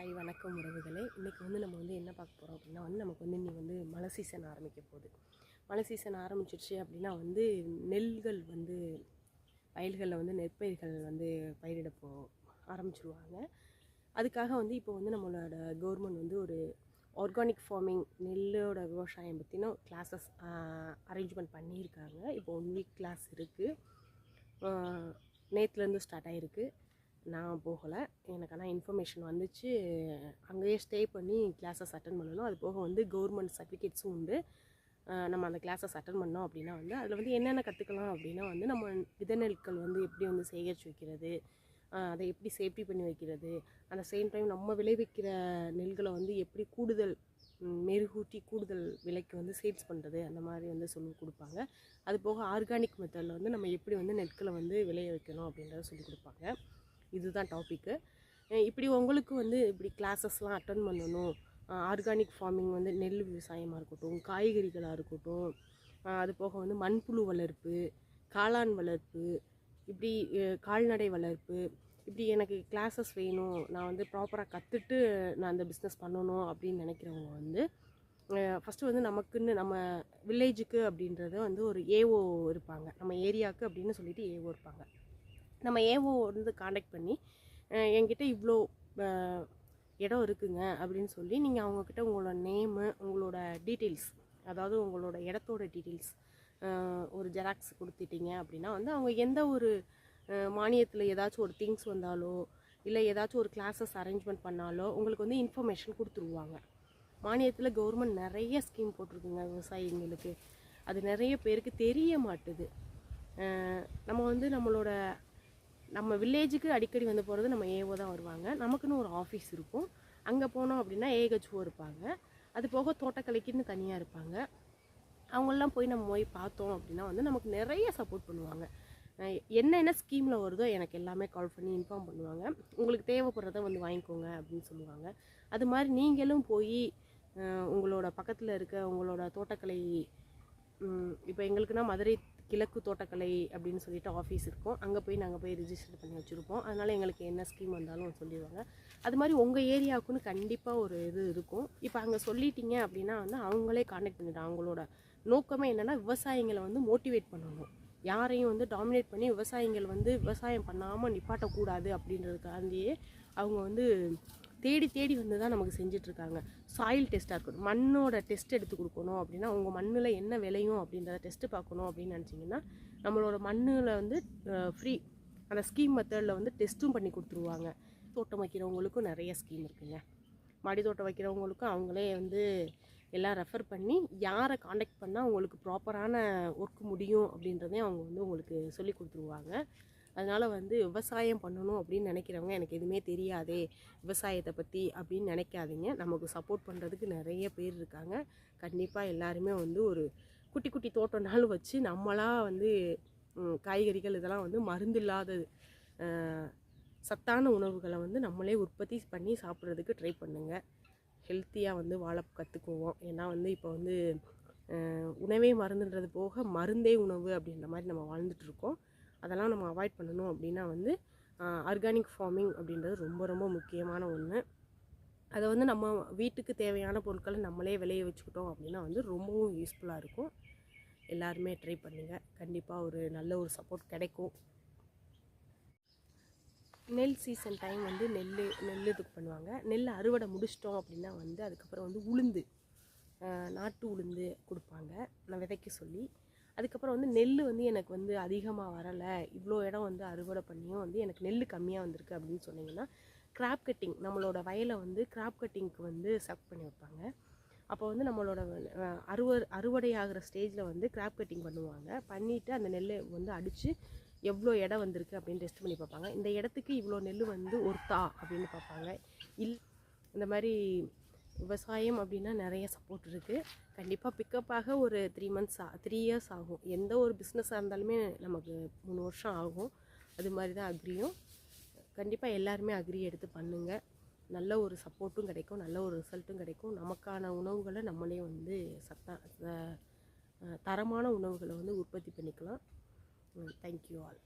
Hi வணக்கம் உறவுகளே. இன்றைக்கி வந்து நம்ம வந்து என்ன பார்க்க போகிறோம் அப்படின்னா வந்து நமக்கு வந்து இன்னைக்கு வந்து மழை சீசன் ஆரம்பிக்க போகுது. மழை சீசன் ஆரம்பிச்சிருச்சு அப்படின்னா வந்து நெல்கள் வந்து வயல்களில் வந்து நெற்பயிர்கள் வந்து பயிரிட போ ஆரம்பிச்சிருவாங்க. அதுக்காக வந்து இப்போ வந்து நம்மளோட கவர்மெண்ட் வந்து ஒரு ஆர்கானிக் ஃபார்மிங் நெல்லோட விவசாயம் பற்றின கிளாஸஸ் அரேஞ்ச்மெண்ட் பண்ணியிருக்காங்க. இப்போ ஒன் வீக் கிளாஸ் இருக்குது நேற்றுலேருந்து ஸ்டார்ட் ஆகிருக்கு நான் போகலை. எனக்கு ஆனால் இன்ஃபர்மேஷன் வந்துச்சு. அங்கேயே ஸ்டே பண்ணி கிளாஸஸ் அட்டன் பண்ணணும். அது போக வந்து கவர்மெண்ட் சர்டிஃபிகேட்ஸும் உண்டு. நம்ம அந்த கிளாஸஸ் அட்டன் பண்ணோம் அப்படின்னா வந்து அதில் வந்து என்னென்ன கற்றுக்கலாம் அப்படின்னா வந்து நம்ம விதநெற்கள் வந்து எப்படி வந்து சேகரித்து வைக்கிறது அதை எப்படி சேஃப்டி பண்ணி வைக்கிறது அந்த சேம் டைம் நம்ம விளைவிக்கிற நெல்களை வந்து எப்படி கூடுதல் மெருகூட்டி கூடுதல் விலைக்கு வந்து சேல்ஸ் பண்ணுறது அந்த மாதிரி வந்து சொல்லி கொடுப்பாங்க. அது போக ஆர்கானிக் மெத்தடில் வந்து நம்ம எப்படி வந்து நெற்களை வந்து விளைய வைக்கணும் அப்படின்றத சொல்லி கொடுப்பாங்க. இதுதான் டாப்பிக்கு இப்படி உங்களுக்கு வந்து இப்படி கிளாஸஸ்லாம் அட்டன் பண்ணணும். ஆர்கானிக் ஃபார்மிங் வந்து நெல் விவசாயமாக இருக்கட்டும் காய்கறிகளாக இருக்கட்டும் அது போக வந்து மண்புழு வளர்ப்பு காளான் வளர்ப்பு இப்படி கால்நடை வளர்ப்பு இப்படி எனக்கு கிளாஸஸ் வேணும் நான் வந்து ப்ராப்பராக கற்றுட்டு நான் அந்த பிஸ்னஸ் பண்ணணும் அப்படின்னு நினைக்கிறவங்க வந்து ஃபஸ்ட்டு வந்து நமக்குன்னு நம்ம வில்லேஜுக்கு அப்படின்றது வந்து ஒரு ஏஓ இருப்பாங்க. நம்ம ஏரியாவுக்கு அப்படின்னு சொல்லிட்டு ஏஓ இருப்பாங்க. நம்ம ஏஓ வந்து காண்டாக்ட் பண்ணி என்கிட்ட இவ்வளோ இடம் இருக்குங்க அப்படின்னு சொல்லி நீங்கள் அவங்கக்கிட்ட உங்களோட நேமு உங்களோட டீட்டெயில்ஸ் அதாவது உங்களோட இடத்தோட டீட்டெயில்ஸ் ஒரு ஜெராக்ஸ் கொடுத்துட்டீங்க அப்படின்னா வந்து அவங்க எந்த ஒரு மானியத்தில் ஏதாச்சும் ஒரு திங்ஸ் வந்தாலோ இல்லை ஏதாச்சும் ஒரு கிளாஸஸ் அரேஞ்ச்மெண்ட் பண்ணாலோ உங்களுக்கு வந்து இன்ஃபர்மேஷன் கொடுத்துருவாங்க. மானியத்தில் கவர்மெண்ட் நிறைய ஸ்கீம் போட்டிருக்குங்க விவசாயிங்களுக்கு. அது நிறைய பேருக்கு தெரிய மாட்டுது. நம்ம வந்து நம்மளோட நம்ம வில்லேஜுக்கு அடிக்கடி வந்து போகிறது நம்ம ஏஓ தான் வருவாங்க. நமக்குன்னு ஒரு ஆஃபீஸ் இருக்கும். அங்கே போனோம் அப்படின்னா ஏஹெச்ஓ இருப்பாங்க. அது போக தோட்டக்கலைக்குன்னு தனியாக இருப்பாங்க. அவங்களெலாம் போய் நம்ம போய் பார்த்தோம் அப்படின்னா வந்து நமக்கு நிறைய சப்போர்ட் பண்ணுவாங்க. என்ன என்னென்ன ஸ்கீமில் வருதோ எனக்கு எல்லாமே கால் பண்ணி இன்ஃபார்ம் பண்ணுவாங்க. உங்களுக்கு தேவைப்படுறத வந்து வாங்கிக்கோங்க அப்படின்னு சொல்லுவாங்க. அது மாதிரி நீங்களும் போய் உங்களோட பக்கத்தில் இருக்க உங்களோட தோட்டக்கலை இப்போ எங்களுக்குன்னா மதுரை கிழக்கு தோட்டக்கலை அப்படின்னு சொல்லிட்டு ஆஃபீஸ் இருக்கும். அங்கே போய் நாங்கள் போய் ரிஜிஸ்டர் பண்ணி வச்சுருப்போம். அதனால் எங்களுக்கு என்ன ஸ்கீம் வந்தாலும் சொல்லிடுவாங்க. அது மாதிரி உங்கள் ஏரியாவுக்குன்னு கண்டிப்பாக ஒரு இது இருக்கும். இப்போ அங்கே சொல்லிட்டீங்க அப்படின்னா வந்து அவங்களே காண்டாக்ட் பண்ணிவிட்டு அவங்களோட நோக்கமே என்னென்னா விவசாயிங்களை வந்து மோட்டிவேட் பண்ணணும். யாரையும் வந்து டாமினேட் பண்ணி விவசாயிகள் வந்து விவசாயம் பண்ணாமல் நிப்பாட்டக்கூடாது அப்படின்றதுக்காண்டியே அவங்க வந்து தேடி தேடி வந்து தான் நமக்கு செஞ்சிட்ருக்காங்க. சாயில் டெஸ்ட்டாக இருக்கட்டும். மண்ணோட டெஸ்ட் எடுத்து கொடுக்கணும் அப்படின்னா உங்கள் மண்ணில் என்ன விளையும் அப்படின்றத டெஸ்ட்டு பார்க்கணும் அப்படின்னு நினச்சிங்கன்னா நம்மளோட மண்ணில் வந்து ஃப்ரீ அந்த ஸ்கீம் மெத்தடில் வந்து டெஸ்ட்டும் பண்ணி கொடுத்துருவாங்க. தோட்டம் வைக்கிறவங்களுக்கும் நிறைய ஸ்கீம் இருக்குங்க. மாடி தோட்டம் வைக்கிறவங்களுக்கும் அவங்களே வந்து எல்லாம் ரெஃபர் பண்ணி யாரை காண்டாக்ட் பண்ணால் உங்களுக்கு ப்ராப்பரான ஒர்க் முடியும் அப்படின்றதையும் அவங்க வந்து உங்களுக்கு சொல்லி கொடுத்துருவாங்க. அதனால் வந்து விவசாயம் பண்ணணும் அப்படின்னு நினைக்கிறவங்க எனக்கு எதுவுமே தெரியாதே விவசாயத்தை பற்றி அப்படின்னு நினைக்காதீங்க. நமக்கு சப்போர்ட் பண்ணுறதுக்கு நிறைய பேர் இருக்காங்க. கண்டிப்பாக எல்லாருமே வந்து ஒரு குட்டி குட்டி தோட்டம்னாலும் வச்சு நம்மளாக வந்து காய்கறிகள் இதெல்லாம் வந்து மருந்து இல்லாதது சத்தான உணவுகளை வந்து நம்மளே உற்பத்தி பண்ணி சாப்பிட்றதுக்கு ட்ரை பண்ணுங்கள் ஹெல்த்தியாக வந்து வாழ கற்றுக்குவோம் ஏன்னா வந்து இப்போ வந்து உணவே மருந்துன்றது போக மருந்தே உணவு அப்படின்ற மாதிரி நம்ம வாழ்ந்துட்டுருக்கோம் அதெல்லாம் நம்ம அவாய்ட் பண்ணணும் அப்படின்னா வந்து ஆர்கானிக் ஃபார்மிங் அப்படின்றது ரொம்ப ரொம்ப முக்கியமான ஒன்று அதை வந்து நம்ம வீட்டுக்கு தேவையான பொருட்களை நம்மளே விளைய வச்சுக்கிட்டோம் அப்படின்னா வந்து ரொம்பவும் யூஸ்ஃபுல்லாக இருக்கும். எல்லாருமே ட்ரை பண்ணுங்கள் கண்டிப்பாக ஒரு நல்ல ஒரு சப்போர்ட் கிடைக்கும். நெல் சீசன் டைம் வந்து நெல் நெல் இதுக்கு பண்ணுவாங்க. நெல் அறுவடை முடிச்சிட்டோம் அப்படின்னா வந்து அதுக்கப்புறம் வந்து உளுந்து நாட்டு உளுந்து கொடுப்பாங்க. நான் விதைக்க சொல்லி அதுக்கப்புறம் வந்து நெல் வந்து எனக்கு வந்து அதிகமாக வரலை. இவ்வளோ இடம் வந்து அறுவடை பண்ணியும் வந்து எனக்கு நெல் கம்மியாக வந்திருக்கு அப்படின்னு சொன்னீங்கன்னா கிராப் கட்டிங் நம்மளோட வயலை வந்து கிராப் கட்டிங்க்கு வந்து செலக்ட் பண்ணி வைப்பாங்க. அப்போ வந்து நம்மளோட அறுவ அறுவடை ஆகிற ஸ்டேஜில் வந்து கிராப் கட்டிங் பண்ணுவாங்க. பண்ணிவிட்டு அந்த நெல்லை வந்து அடித்து எவ்வளோ இடம் வந்திருக்கு அப்படின்னு டெஸ்ட் பண்ணி பார்ப்பாங்க. இந்த இடத்துக்கு இவ்வளோ நெல் வந்து ஒர்த்தா அப்படின்னு பார்ப்பாங்க. இல் இந்த மாதிரி விவசாயம் அப்படின்னா நிறைய சப்போர்ட் இருக்குது கண்டிப்பாக பிக்கப் ஆக ஒரு த்ரீ மந்த்ஸ் த்ரீ இயர்ஸ் ஆகும். எந்த ஒரு பிஸ்னஸாக இருந்தாலுமே நமக்கு மூணு வருஷம் ஆகும். அது மாதிரி தான் அக்ரியும் கண்டிப்பாக எல்லாருமே அக்ரி எடுத்து பண்ணுங்கள் நல்ல ஒரு சப்போர்ட்டும் கிடைக்கும் நல்ல ஒரு ரிசல்ட்டும் கிடைக்கும். நமக்கான உணவுகளை நம்மளே வந்து சத்தா தரமான உணவுகளை வந்து உற்பத்தி பண்ணிக்கலாம். Thank you all